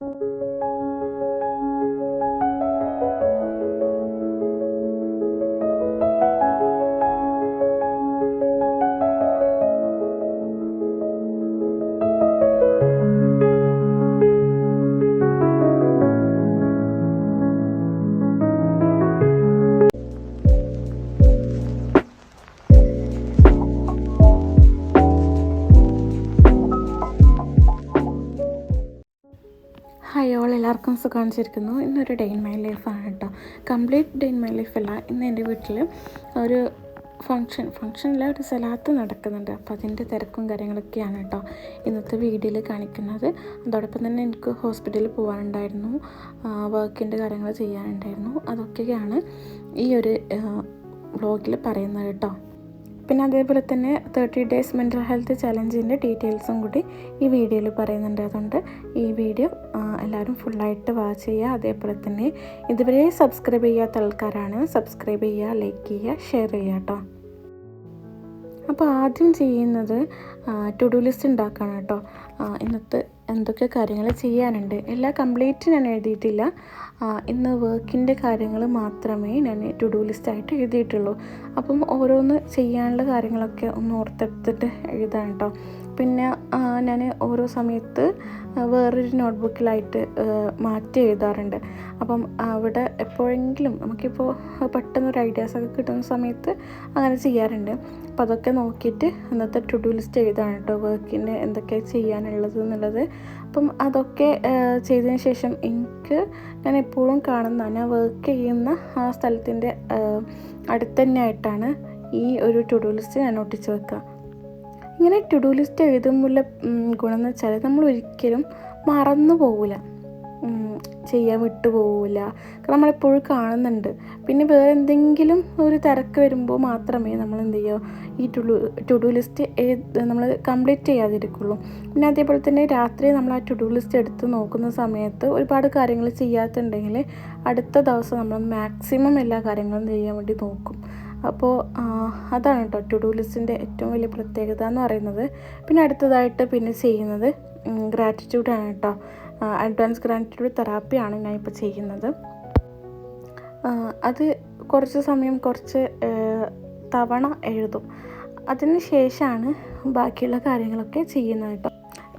you all കാണിച്ചിരിക്കുന്നു. ഇന്നൊരു day in my ലൈഫാണ് കേട്ടോ. കംപ്ലീറ്റ് ഡേ ഇൻ മൈ ലൈഫല്ല ഇന്ന് എന്റെ വീട്ടിൽ ഒരു ഫങ്ഷൻ ഫങ്ഷനില്ല ഒരു സ്ഥലത്ത് നടക്കുന്നുണ്ട്. അപ്പോൾ അതിന്റെ തിരക്കും കാര്യങ്ങളൊക്കെയാണ് കേട്ടോ ഇന്നത്തെ വീഡിയോയിൽ കാണിക്കുന്നത്. അതോടൊപ്പം തന്നെ എനിക്ക് ഹോസ്പിറ്റലിൽ പോകാനുണ്ടായിരുന്നു വർക്കിന്റെ കാര്യങ്ങൾ ചെയ്യാനുണ്ടായിരുന്നു. അതൊക്കെയാണ് ഈ ഒരു വ്ളോഗിൽ പറയുന്നത് കേട്ടോ. പിന്നെ അതേപോലെ തന്നെ തേർട്ടി ഡേയ്സ് മെന്റൽ ഹെൽത്ത് ചലഞ്ചിന്റെ ഡീറ്റെയിൽസും കൂടി ഈ വീഡിയോയിൽ പറയുന്നുണ്ട്. അതുകൊണ്ട് ഈ വീഡിയോ എല്ലാവരും ഫുള്ളായിട്ട് വാച്ച് ചെയ്യുക. അതേപോലെ തന്നെ ഇതുവരെ സബ്സ്ക്രൈബ് ചെയ്യാത്ത ആൾക്കാരാണ് സബ്സ്ക്രൈബ് ചെയ്യുക ലൈക്ക് ചെയ്യുക ഷെയർ ചെയ്യുക കേട്ടോ അപ്പോൾ ആദ്യം ചെയ്യുന്നത് ടു ഡു ലിസ്റ്റ് ഉണ്ടാക്കണം കേട്ടോ. ഇന്നത്തെ എന്തൊക്കെ കാര്യങ്ങൾ ചെയ്യാനുണ്ട്. എല്ലാ കംപ്ലീറ്റ് ഞാൻ എഴുതിയിട്ടില്ല. ഇന്ന് വർക്കിന്റെ കാര്യങ്ങൾ മാത്രമേ ഞാൻ ടു ഡു ലിസ്റ്റ് ആയിട്ട് എഴുതിയിട്ടുള്ളൂ. അപ്പം ഓരോന്ന് ചെയ്യാനുള്ള കാര്യങ്ങളൊക്കെ ഒന്ന് ഓർത്തെടുത്തിട്ട് എഴുതാൻ കേട്ടോ പിന്നെ ഞാൻ ഓരോ സമയത്ത് വേറൊരു നോട്ട്ബുക്കിലായിട്ട് മാറ്റി എഴുതാറുണ്ട്. അപ്പം അവിടെ എപ്പോഴെങ്കിലും നമുക്കിപ്പോൾ പെട്ടെന്നൊരു ഐഡിയാസൊക്കെ കിട്ടുന്ന സമയത്ത് അങ്ങനെ ചെയ്യാറുണ്ട്. അപ്പം അതൊക്കെ നോക്കിയിട്ട് അന്നത്തെ ടു ഡു ലിസ്റ്റ് എഴുതാണ് കേട്ടോ വർക്കിന്റെ എന്തൊക്കെ ചെയ്യാനുള്ളത് എന്നുള്ളത്. അപ്പം അതൊക്കെ ചെയ്തതിന് ശേഷം എനിക്ക് ഞാൻ എപ്പോഴും കാണുന്ന ഞാൻ വർക്ക് ചെയ്യുന്ന ആ സ്ഥലത്തിന്റെ അടുത്ത് ഈ ഒരു ടു ഡു ലിസ്റ്റ് ഞാൻ ഒട്ടിച്ച് വെക്കുക. ഇങ്ങനെ ടു ഡു ലിസ്റ്റ് എഴുതുമ്പോൾ ഗുണം എന്ന് വെച്ചാൽ നമ്മൾ ഒരിക്കലും മറന്നു പോകില്ല ചെയ്യാൻ വിട്ടുപോകില്ല കാരണം നമ്മളെപ്പോഴും കാണുന്നുണ്ട്. പിന്നെ വേറെ എന്തെങ്കിലും ഒരു തിരക്ക് വരുമ്പോൾ മാത്രമേ നമ്മൾ എന്ത് ചെയ്യുക? ഈ to do to do list നമ്മൾ കംപ്ലീറ്റ് ചെയ്യാതിരിക്കുള്ളൂ. പിന്നെ അതേപോലെ തന്നെ രാത്രി നമ്മൾ ആ ടുഡു ലിസ്റ്റ് എടുത്ത് നോക്കുന്ന സമയത്ത് ഒരുപാട് കാര്യങ്ങൾ ചെയ്യാത്തുണ്ടെങ്കിൽ അടുത്ത ദിവസം നമ്മൾ മാക്സിമം എല്ലാ കാര്യങ്ങളും ചെയ്യാൻ വേണ്ടി നോക്കും. അപ്പോൾ അതാണ് കേട്ടോ ടു ഡു ലിസ്റ്റിന്റെ ഏറ്റവും വലിയ പ്രത്യേകത എന്ന് പറയുന്നത്. പിന്നെ അടുത്തതായിട്ട് പിന്നെ ചെയ്യുന്നത് ഗ്രാറ്റിറ്റ്യൂഡാണ് കേട്ടോ അഡ്വാൻസ് ഗ്രാറ്റിറ്റ്യൂഡ് തെറാപ്പിയാണ് ഞാൻ ഇപ്പോൾ ചെയ്യുന്നത്. അത് കുറച്ച് സമയം കുറച്ച് തവണ എഴുതും. അതിന് ശേഷമാണ് ബാക്കിയുള്ള കാര്യങ്ങളൊക്കെ ചെയ്യുന്നത് കേട്ടോ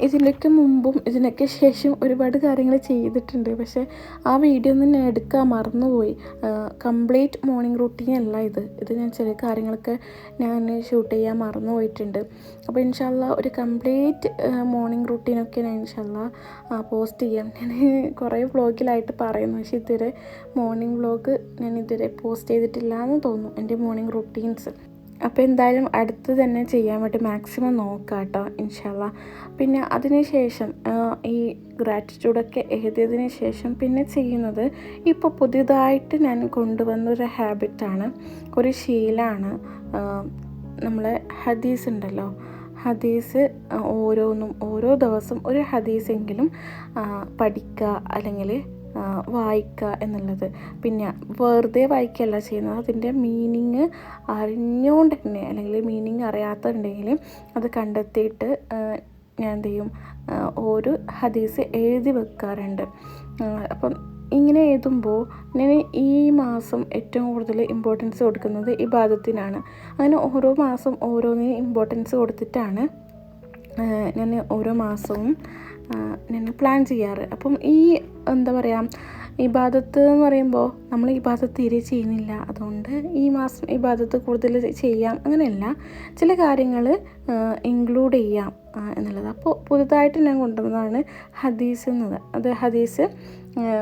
ഇതിനൊക്കെ മുമ്പും ഇതിനൊക്കെ ശേഷം ഒരുപാട് കാര്യങ്ങൾ ചെയ്തിട്ടുണ്ട്. പക്ഷേ ആ വീഡിയോ ഒന്നും ഞാൻ എടുക്കാൻ മറന്നുപോയി. കംപ്ലീറ്റ് മോർണിംഗ് റൂട്ടീൻ അല്ല ഇത്. ഇത് ഞാൻ ചില കാര്യങ്ങളൊക്കെ ഞാൻ ഷൂട്ട് ചെയ്യാൻ മറന്നു പോയിട്ടുണ്ട് അപ്പോൾ ഇൻഷാല്ല ഒരു കംപ്ലീറ്റ് മോർണിംഗ് റൂട്ടീനൊക്കെ ഞാൻ ഇൻഷാല്ല പോസ്റ്റ് ചെയ്യാം. ഞാൻ കുറേ വ്ളോഗിലായിട്ട് പറയുന്നു. പക്ഷേ ഇതുവരെ മോർണിംഗ് വ്ളോഗ് ഞാൻ ഇതുവരെ പോസ്റ്റ് ചെയ്തിട്ടില്ല എന്ന് തോന്നുന്നു. എന്റെ മോർണിംഗ് റൂട്ടീൻസ് അപ്പോൾ എന്തായാലും അടുത്ത് തന്നെ ചെയ്യാൻ വേണ്ടി മാക്സിമം നോക്കാം കേട്ടോ ഇൻഷാല്ല പിന്നെ അതിന് ശേഷം ഈ ഗ്രാറ്റിറ്റ്യൂഡൊക്കെ എഴുതിയതിന് ശേഷം പിന്നെ ചെയ്യുന്നത് ഇപ്പോൾ പുതിയതായിട്ട് ഞാൻ കൊണ്ടുവന്ന ഒരു ഹാബിറ്റാണ് ഒരു ശീലമാണ് നമ്മൾ ഹദീസ് ഉണ്ടല്ലോ ഹദീസ് ഓരോന്നും ഓരോ ദിവസം ഒരു ഹദീസെങ്കിലും പഠിക്കുക അല്ലെങ്കിൽ വായിക്കുക എന്നുള്ളത്. പിന്നെ വെറുതെ വായിക്കുകയല്ല ചെയ്യുന്നത്. അതിന്റെ മീനിങ് അറിഞ്ഞുകൊണ്ട് തന്നെ അല്ലെങ്കിൽ മീനിങ് അറിയാത്തുണ്ടെങ്കിൽ അത് കണ്ടെത്തിയിട്ട് ഞാൻ എന്ത് ചെയ്യും? ഒരു ഹദീസ് എഴുതി വെക്കാറുണ്ട്. അപ്പം ഇങ്ങനെ എഴുതുമ്പോൾ ഞാൻ ഈ മാസം ഏറ്റവും കൂടുതൽ ഇമ്പോർട്ടൻസ് കൊടുക്കുന്നത് ഈ ഭാഗത്തിനാണ് അങ്ങനെ ഓരോ മാസം ഓരോന്നിന് ഇമ്പോർട്ടൻസ് കൊടുത്തിട്ടാണ് ഞാൻ ഓരോ മാസവും ഞാൻ പ്ലാൻ ചെയ്യാറ്. അപ്പം ഈ എന്താ പറയുക ഇബാദത്ത് എന്ന് പറയുമ്പോൾ നമ്മൾ ഇബാദത്ത് തീരെ ചെയ്യുന്നില്ല. അതുകൊണ്ട് ഈ മാസം ഇബാദത്ത് കൂടുതൽ ചെയ്യാം. അങ്ങനെയല്ല. ചില കാര്യങ്ങൾ ഇൻക്ലൂഡ് ചെയ്യാം എന്നുള്ളത്. അപ്പോൾ പുതുതായിട്ട് ഞാൻ കൊണ്ടുവന്നതാണ് ഹദീസ് എന്നത്. അത് ഹദീസ്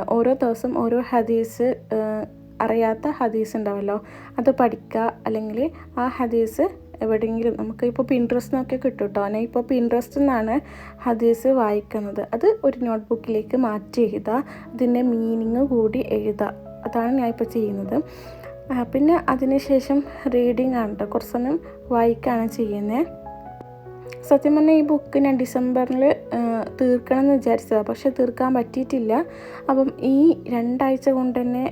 ഓരോ ദിവസം ഓരോ ഹദീസ് അറിയാത്ത ഹദീസ് ഉണ്ടാവല്ലോ. അത് പഠിക്കുക അല്ലെങ്കിൽ ആ ഹദീസ് എവിടെയെങ്കിലും നമുക്ക് ഇപ്പോൾ പിൻട്രസ്റ്റിനൊക്കെ കിട്ടും കേട്ടോ ഞാൻ ഇപ്പോൾ പിൻട്രസ്റ്റിൽ നിന്നാണ് ഹദീസ് വായിക്കുന്നത്. അത് ഒരു നോട്ട്ബുക്കിലേക്ക് മാറ്റി എഴുതുക അതിന്റെ മീനിങ് കൂടി എഴുതുക അതാണ് ഞാൻ ഇപ്പോൾ ചെയ്യുന്നത്. പിന്നെ അതിനുശേഷം റീഡിങ് ആണ് കേട്ടോ കുറച്ച് സമയം വായിക്കുകയാണ് ചെയ്യുന്നത്. സത്യം പറഞ്ഞാൽ ഈ ബുക്ക് ഞാൻ ഡിസംബറിൽ തീർക്കണം എന്ന് വിചാരിച്ചതാണ് പക്ഷെ തീർക്കാൻ പറ്റിയിട്ടില്ല. അപ്പം ഈ രണ്ടാഴ്ച കൊണ്ട് തന്നെ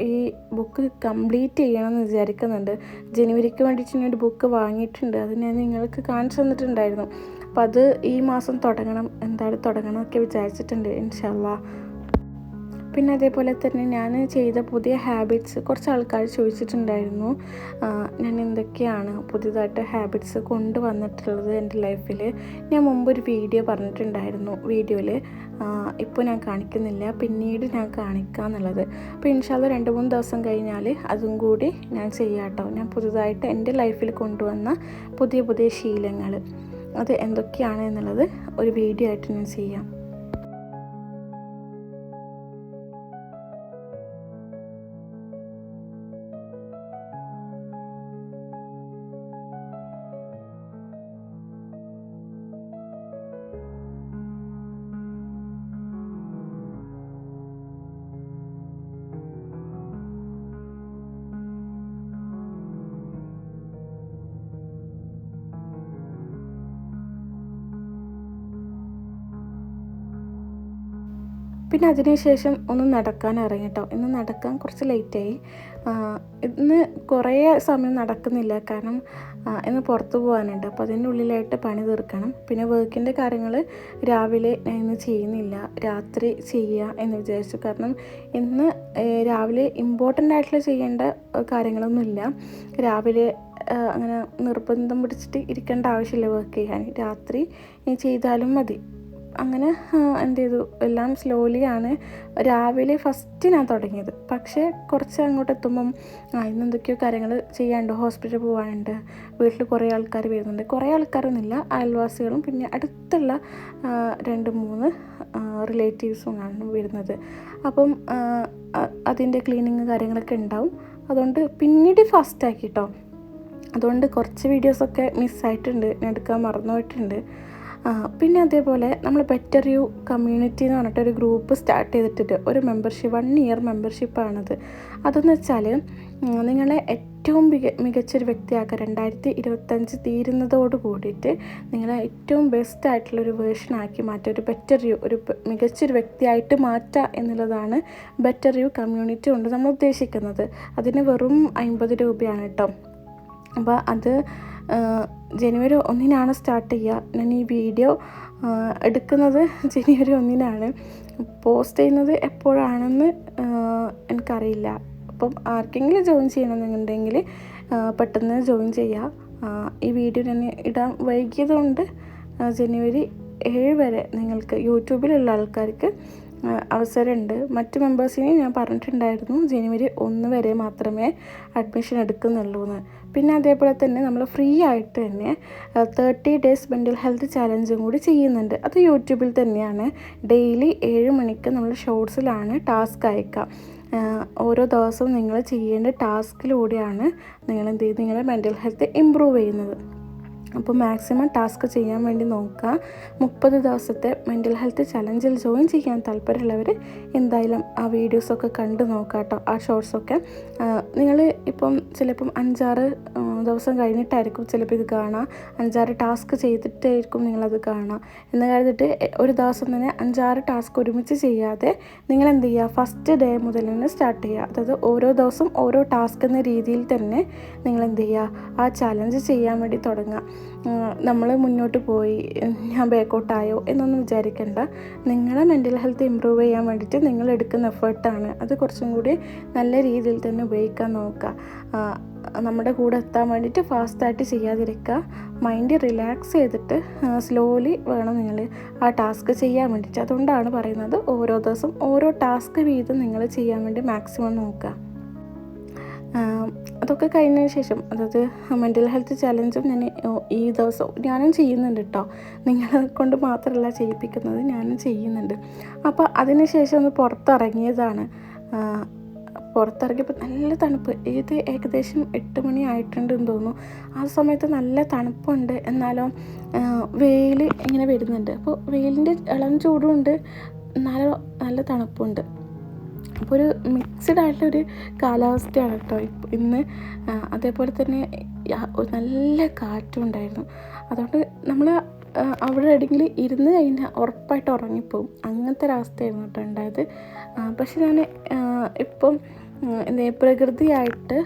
ഈ ബുക്ക് കംപ്ലീറ്റ് ചെയ്യണമെന്ന് വിചാരിക്കുന്നുണ്ട്. ജനുവരിക്ക് വേണ്ടിയിട്ട് ഞാൻ ഒരു ബുക്ക് വാങ്ങിയിട്ടുണ്ട്. അത് ഞാൻ നിങ്ങൾക്ക് കാണിച്ചു തന്നിട്ടുണ്ടായിരുന്നു. അപ്പോൾ അത് ഈ മാസം തുടങ്ങണം. എന്തായാലും തുടങ്ങണം വിചാരിച്ചിട്ടുണ്ട്. ഇൻഷാല്ലാ പിന്നെ അതേപോലെ തന്നെ ഞാൻ ചെയ്ത പുതിയ ഹാബിറ്റ്സ് കുറച്ച് ആൾക്കാർ ചോദിച്ചിട്ടുണ്ടായിരുന്നു. ഞാൻ എന്തൊക്കെയാണ് പുതിയതായിട്ട് ഹാബിറ്റ്സ് കൊണ്ടുവന്നിട്ടുള്ളത് എന്റെ ലൈഫിൽ ഞാൻ മുമ്പ് ഒരു വീഡിയോ പറഞ്ഞിട്ടുണ്ടായിരുന്നു വീഡിയോയിൽ ഇപ്പോൾ ഞാൻ കാണിക്കുന്നില്ല. പിന്നീട് ഞാൻ കാണിക്കുക എന്നുള്ളത്. അപ്പോൾ ഇൻഷാല്ല രണ്ട് മൂന്ന് ദിവസം കഴിഞ്ഞാൽ അതും കൂടി ഞാൻ ചെയ്യാട്ടോ ഞാൻ പുതുതായിട്ട് എന്റെ ലൈഫിൽ കൊണ്ടുവന്ന പുതിയ പുതിയ ശീലങ്ങൾ അത് എന്തൊക്കെയാണ് എന്നുള്ളത് ഒരു വീഡിയോ ആയിട്ട് ഞാൻ ചെയ്യാം. പിന്നെ അതിനുശേഷം ഒന്ന് നടക്കാൻ ഇറങ്ങി കേട്ടോ ഇന്ന് നടക്കാൻ കുറച്ച് ലേറ്റായി ഇന്ന് കുറേ സമയം നടക്കുന്നില്ല. കാരണം ഇന്ന് പുറത്ത് പോകാനുണ്ട്. അപ്പോൾ അതിന്റെ ഉള്ളിലായിട്ട് പണി തീർക്കണം. പിന്നെ വർക്കിന്റെ കാര്യങ്ങൾ രാവിലെ ഞാൻ ഇന്ന് ചെയ്യുന്നില്ല. രാത്രി ചെയ്യുക എന്ന് വിചാരിച്ചു. കാരണം ഇന്ന് രാവിലെ ഇമ്പോർട്ടന്റ് ആയിട്ടുള്ള ചെയ്യേണ്ട കാര്യങ്ങളൊന്നുമില്ല രാവിലെ അങ്ങനെ നിർബന്ധം പിടിച്ചിട്ട് ഇരിക്കേണ്ട ആവശ്യമില്ല വർക്ക് ചെയ്യാൻ. രാത്രി ഞാൻ ചെയ്താലും മതി. അങ്ങനെ എന്ത് ചെയ്തു എല്ലാം സ്ലോലിയാണ് രാവിലെ ഫസ്റ്റ് ഞാൻ തുടങ്ങിയത്. പക്ഷേ കുറച്ച് അങ്ങോട്ട് എത്തുമ്പം ഇന്ന് എന്തൊക്കെയോ കാര്യങ്ങൾ ചെയ്യാനുണ്ട്. ഹോസ്പിറ്റലിൽ പോകാനുണ്ട് വീട്ടിൽ കുറേ ആൾക്കാർ വരുന്നുണ്ട്. കുറേ ആൾക്കാരൊന്നുമില്ല. അയൽവാസികളും പിന്നെ അടുത്തുള്ള രണ്ട് മൂന്ന് റിലേറ്റീവ്സും ആണ് വരുന്നത്. അപ്പം അതിന്റെ ക്ലീനിങ് കാര്യങ്ങളൊക്കെ ഉണ്ടാവും. അതുകൊണ്ട് പിന്നീട് ഫാസ്റ്റ് ആക്കി കേട്ടോ അതുകൊണ്ട് കുറച്ച് വീഡിയോസൊക്കെ മിസ്സായിട്ടുണ്ട് ഞാൻ എടുക്കാൻ മറന്നുപോയിട്ടുണ്ട്. പിന്നെ അതേപോലെ നമ്മൾ ബെറ്റർ യു കമ്മ്യൂണിറ്റി എന്ന് പറഞ്ഞിട്ട് ഒരു ഗ്രൂപ്പ് സ്റ്റാർട്ട് ചെയ്തിട്ടുണ്ട് ഒരു മെമ്പർഷിപ്പ് വൺ ഇയർ മെമ്പർഷിപ്പാണത് അതെന്ന് വെച്ചാൽ നിങ്ങളെ ഏറ്റവും മിക മികച്ചൊരു വ്യക്തിയാക്കുക രണ്ടായിരത്തി ഇരുപത്തഞ്ച് തീരുന്നതോട് കൂടിയിട്ട് നിങ്ങളെ ഏറ്റവും ബെസ്റ്റ് ആയിട്ടുള്ള ഒരു വേർഷൻ ആക്കി മാറ്റുക ഒരു ബെറ്റർ യു ഒരു മികച്ചൊരു വ്യക്തിയായിട്ട് മാറ്റുക എന്നുള്ളതാണ് ബെറ്റർ യു കമ്മ്യൂണിറ്റി കൊണ്ട് നമ്മൾ ഉദ്ദേശിക്കുന്നത്. അതിന് വെറും അമ്പത് രൂപയാണ് കേട്ടോ അപ്പോൾ അത് ജനുവരി ഒന്നിനാണ് സ്റ്റാർട്ട് ചെയ്യുക. ഞാൻ ഈ വീഡിയോ എടുക്കുന്നത് ജനുവരി ഒന്നിനാണ്. പോസ്റ്റ് ചെയ്യുന്നത് എപ്പോഴാണെന്ന് എനിക്കറിയില്ല. അപ്പം ആർക്കെങ്കിലും ജോയിൻ ചെയ്യണമെന്നുണ്ടെങ്കിൽ പെട്ടെന്ന് ജോയിൻ ചെയ്യുക. ഈ വീഡിയോ ഞാൻ ഇടാൻ വൈകിയതുകൊണ്ട് ജനുവരി ഏഴ് വരെ നിങ്ങൾക്ക് യൂട്യൂബിലുള്ള ആൾക്കാർക്ക് അവസരമുണ്ട്. മറ്റ് മെമ്പേഴ്സിനെ ഞാൻ പറഞ്ഞിട്ടുണ്ടായിരുന്നു ജനുവരി ഒന്ന് വരെ മാത്രമേ അഡ്മിഷൻ എടുക്കുന്നുള്ളൂ എന്ന് പിന്നെ അതേപോലെ തന്നെ നമ്മൾ ഫ്രീ ആയിട്ട് തന്നെ തേർട്ടി ഡേയ്സ് മെന്റൽ ഹെൽത്ത് ചാലഞ്ചും കൂടി ചെയ്യുന്നുണ്ട്. അത് യൂട്യൂബിൽ തന്നെയാണ്. ഡെയിലി ഏഴ് മണിക്ക് നമ്മൾ ഷോർട്സിലാണ് ടാസ്ക് അയക്കുക. ഓരോ ദിവസവും നിങ്ങൾ ചെയ്യേണ്ട ടാസ്കിലൂടെയാണ് നിങ്ങൾ എന്ത് ചെയ്ത് നിങ്ങളുടെ മെന്റൽ ഹെൽത്ത് ഇമ്പ്രൂവ് ചെയ്യുന്നത്. അപ്പോൾ മാക്സിമം ടാസ്ക് ചെയ്യാൻ വേണ്ടി നോക്കുക. മുപ്പത് ദിവസത്തെ മെന്റൽ ഹെൽത്ത് ചലഞ്ചിൽ ജോയിൻ ചെയ്യാൻ താല്പര്യമുള്ളവർ എന്തായാലും ആ വീഡിയോസൊക്കെ കണ്ട് നോക്കാം കേട്ടോ ആ ഷോർട്സൊക്കെ. നിങ്ങൾ ഇപ്പം ചിലപ്പം അഞ്ചാറ് ആ, ദിവസം കഴിഞ്ഞിട്ടായിരിക്കും ചിലപ്പോൾ ഇത് കാണുക അഞ്ചാറ് ടാസ്ക് ചെയ്തിട്ടായിരിക്കും നിങ്ങളത് കാണുക എന്ന് കരുതിട്ട് ഒരു ദിവസം തന്നെ അഞ്ചാറ് ടാസ്ക് ഒരുമിച്ച് ചെയ്യാതെ നിങ്ങൾ എന്ത് ചെയ്യുക ഫസ്റ്റ് ഡേ മുതൽ തന്നെ സ്റ്റാർട്ട് ചെയ്യുക അതായത് ഓരോ ദിവസം ഓരോ ടാസ്ക് എന്ന രീതിയിൽ തന്നെ നിങ്ങൾ എന്ത് ചെയ്യുക ആ ചലഞ്ച് ചെയ്യാൻ വേണ്ടി തുടങ്ങുക നമ്മൾ മുന്നോട്ട് പോയി. ഞാൻ ബാക്കൗട്ടായോ എന്നൊന്നും വിചാരിക്കേണ്ട. നിങ്ങളെ മെന്റൽ ഹെൽത്ത് ഇമ്പ്രൂവ് ചെയ്യാൻ വേണ്ടിയിട്ട് നിങ്ങൾ എടുക്കുന്ന എഫേർട്ടാണ് അത് കുറച്ചും കൂടി നല്ല രീതിയിൽ തന്നെ ഉപയോഗിക്കാൻ നോക്കുക. നമ്മുടെ കൂടെ എത്താൻ വേണ്ടിയിട്ട് ഫാസ്റ്റായിട്ട് ചെയ്യാതിരിക്കുക. മൈൻഡ് റിലാക്സ് ചെയ്തിട്ട് സ്ലോലി വേണം നിങ്ങൾ ആ ടാസ്ക് ചെയ്യാൻ വേണ്ടിയിട്ട് അതുകൊണ്ടാണ് പറയുന്നത് ഓരോ ദിവസം ഓരോ ടാസ്ക് വീതം നിങ്ങൾ ചെയ്യാൻ വേണ്ടി മാക്സിമം നോക്കുക. അതൊക്കെ കഴിഞ്ഞതിന് ശേഷം അതായത് മെന്റൽ ഹെൽത്ത് ചലഞ്ചും ഞാൻ ഈ ദിവസം ഞാനും ചെയ്യുന്നുണ്ട് കേട്ടോ നിങ്ങളെ കൊണ്ട് മാത്രമല്ല ചെയ്യിപ്പിക്കുന്നത് ഞാനും ചെയ്യുന്നുണ്ട്. അപ്പോൾ അതിന് ശേഷം ഒന്ന് പുറത്തിറങ്ങിയതാണ്. പുറത്തിറങ്ങിയപ്പോൾ നല്ല തണുപ്പ്. ഇത് ഏകദേശം എട്ട് മണി ആയിട്ടുണ്ടെന്ന് തോന്നുന്നു. ആ സമയത്ത് നല്ല തണുപ്പുണ്ട്. എന്നാലോ വെയിൽ ഇങ്ങനെ വരുന്നുണ്ട്. അപ്പോൾ വെയിലിന്റെ ഇളം ചൂടുമുണ്ട് എന്നാലോ നല്ല തണുപ്പുണ്ട്. അപ്പോൾ ഒരു മിക്സഡ് ആയിട്ടുള്ളൊരു കാലാവസ്ഥയാണ് കേട്ടോ ഇപ്പോൾ ഇന്ന്. അതേപോലെ തന്നെ നല്ല കാറ്റും ഉണ്ടായിരുന്നു. അതുകൊണ്ട് നമ്മൾ അവിടെ എവിടെയെങ്കിലും ഇരുന്ന് കഴിഞ്ഞാൽ ഉറപ്പായിട്ട് ഉറങ്ങിപ്പോവും. അങ്ങനത്തെ ഒരവസ്ഥയായിരുന്നു കേട്ടോ ഉണ്ടായത്. പക്ഷെ ഞാൻ ഇപ്പം എന്താ പ്രകൃതിയായിട്ട്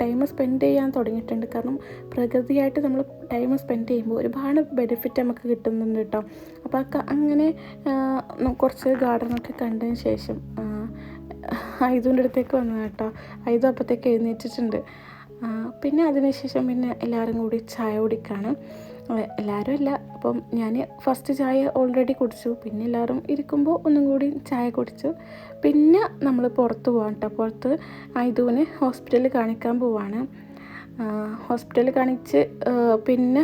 ടൈം സ്പെൻഡ് ചെയ്യാൻ തുടങ്ങിയിട്ടുണ്ട്. കാരണം പ്രകൃതിയായിട്ട് നമ്മൾ ടൈം സ്പെൻഡ് ചെയ്യുമ്പോൾ ഒരുപാട് ബെനിഫിറ്റ് നമുക്ക് കിട്ടുന്നുണ്ട് കേട്ടോ. അപ്പോൾ അങ്ങനെ കുറച്ച് ഗാർഡനൊക്കെ കണ്ടതിന് ശേഷം ഐതുവിന്റെ അടുത്തേക്ക് വന്നു കേട്ടോ. ഐതു അപ്പോഴത്തേക്ക് എഴുന്നേറ്റിട്ടുണ്ട്. പിന്നെ അതിനുശേഷം പിന്നെ എല്ലാവരും കൂടി ചായ കുടിക്കാണ്. എല്ലാവരും അല്ല അപ്പം ഞാൻ ഫസ്റ്റ് ചായ ഓൾറെഡി കുടിച്ചു. പിന്നെ എല്ലാവരും ഇരിക്കുമ്പോൾ ഒന്നും കൂടി ചായ കുടിച്ചു. പിന്നെ നമ്മൾ പുറത്ത് പോകാം കേട്ടോ. പുറത്ത് ഐതുവിനെ ഹോസ്പിറ്റലിൽ കാണിക്കാൻ പോവാണ്. ഹോസ്പിറ്റലിൽ കാണിച്ച് പിന്നെ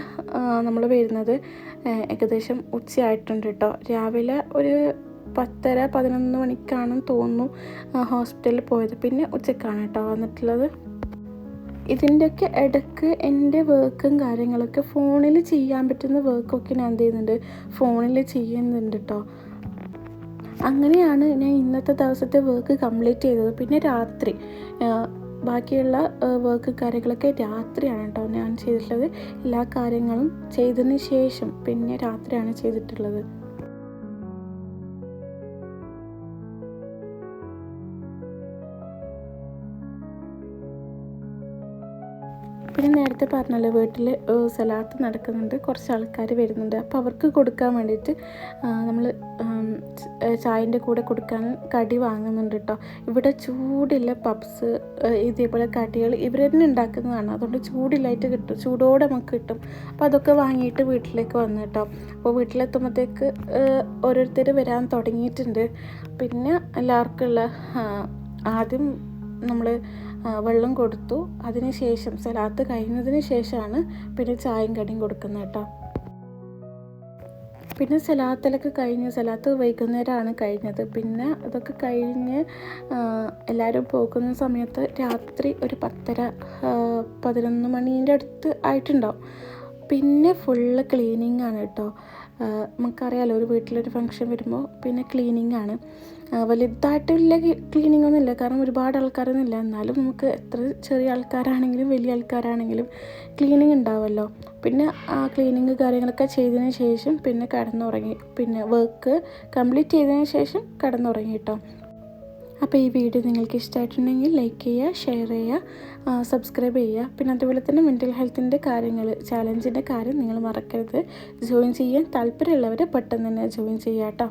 നമ്മൾ വരുന്നത് ഏകദേശം ഉച്ചയായിട്ടുണ്ട് കേട്ടോ. രാവിലെ ഒരു പത്തര പതിനൊന്ന് മണിക്കാണെന്ന് തോന്നുന്നു ഹോസ്പിറ്റലിൽ പോയത്. പിന്നെ ഉച്ചക്കാണ് കേട്ടോ വന്നിട്ടുള്ളത്. ഇതിന്റെയൊക്കെ ഇടയ്ക്ക് എന്റെ വർക്കും കാര്യങ്ങളൊക്കെ ഫോണിൽ ചെയ്യാൻ പറ്റുന്ന വർക്കൊക്കെ ഞാൻ എന്ത് ചെയ്യുന്നുണ്ട്? ഫോണിൽ ചെയ്യുന്നുണ്ട് കേട്ടോ അങ്ങനെയാണ് ഞാൻ ഇന്നത്തെ ദിവസത്തെ വർക്ക് കംപ്ലീറ്റ് ചെയ്തത്. പിന്നെ രാത്രി ബാക്കിയുള്ള വർക്ക് കാര്യങ്ങളൊക്കെ രാത്രിയാണ് കേട്ടോ ഞാൻ ചെയ്തിട്ടുള്ളത്. എല്ലാ കാര്യങ്ങളും ചെയ്തതിന് ശേഷം പിന്നെ രാത്രിയാണ് ചെയ്തിട്ടുള്ളത്. നേരത്തെ പറഞ്ഞല്ലോ വീട്ടിൽ സലാത്ത് നടക്കുന്നുണ്ട് കുറച്ച് ആൾക്കാർ വരുന്നുണ്ട്. അപ്പോൾ അവർക്ക് കൊടുക്കാൻ വേണ്ടിയിട്ട് നമ്മൾ ചായന്റെ കൂടെ കൊടുക്കാൻ കടി വാങ്ങുന്നുണ്ട് കേട്ടോ ഇവിടെ ചൂടില്ല പപ്സ് ഇതേപോലെ കടികൾ ഇവർ തന്നെ ഉണ്ടാക്കുന്നതാണ്. അതുകൊണ്ട് ചൂടില്ലായിട്ട് കിട്ടും ചൂടോടെ നമുക്ക് കിട്ടും. അപ്പോൾ അതൊക്കെ വാങ്ങിയിട്ട് വീട്ടിലേക്ക് വന്നു കേട്ടോ അപ്പോൾ വീട്ടിലെത്തുമ്പോഴത്തേക്ക് ഓരോരുത്തർ വരാൻ തുടങ്ങിയിട്ടുണ്ട്. പിന്നെ എല്ലാവർക്കുള്ള ആദ്യം നമ്മൾ വെള്ളം കൊടുത്തു. അതിന് ശേഷം സലാത്ത് കഴിഞ്ഞതിന് ശേഷമാണ് പിന്നെ ചായയും കടിയും കൊടുക്കുന്നത് കേട്ടോ. പിന്നെ സലാത്തിലൊക്കെ കഴിഞ്ഞ് സലാത്ത് വൈകുന്നേരമാണ് കഴിഞ്ഞത്. പിന്നെ അതൊക്കെ കഴിഞ്ഞ് എല്ലാവരും പോകുന്ന സമയത്ത് രാത്രി ഒരു പത്തര പതിനൊന്ന് മണീന്റെ അടുത്ത് ആയിട്ടുണ്ടാവും. പിന്നെ ഫുള്ള് ക്ലീനിങ് ആണ് കേട്ടോ. നമുക്കറിയാലോ ഒരു വീട്ടിലൊരു ഫംഗ്ഷൻ വരുമ്പോൾ പിന്നെ ക്ലീനിങ് ആണ്. വലുതായിട്ട് വലുതായിട്ടുള്ള ക്ലീനിങ് ഒന്നുമില്ല. കാരണം ഒരുപാട് ആൾക്കാരൊന്നുമില്ല. എന്നാലും നമുക്ക് എത്ര ചെറിയ ആൾക്കാരാണെങ്കിലും വലിയ ആൾക്കാരാണെങ്കിലും ക്ലീനിങ് ഉണ്ടാവുമല്ലോ പിന്നെ ആ ക്ലീനിങ് കാര്യങ്ങളൊക്കെ ചെയ്തതിന് ശേഷം പിന്നെ കിടന്നുറങ്ങി. പിന്നെ വർക്ക് കംപ്ലീറ്റ് ചെയ്തതിന് ശേഷം കിടന്നുറങ്ങി കേട്ടോ അപ്പോൾ ഈ വീഡിയോ നിങ്ങൾക്ക് ഇഷ്ടമായിട്ടുണ്ടെങ്കിൽ ലൈക്ക് ചെയ്യുക ഷെയർ ചെയ്യുക. സബ്സ്ക്രൈബ് ചെയ്യുക. പിന്നെ അതുപോലെ തന്നെ മെന്റൽ ഹെൽത്തിന്റെ കാര്യങ്ങൾ ചാലഞ്ചിന്റെ കാര്യം നിങ്ങൾ മറക്കരുത്. ജോയിൻ ചെയ്യാൻ താല്പര്യമുള്ളവർ പെട്ടെന്ന് തന്നെ ജോയിൻ ചെയ്യാം കേട്ടോ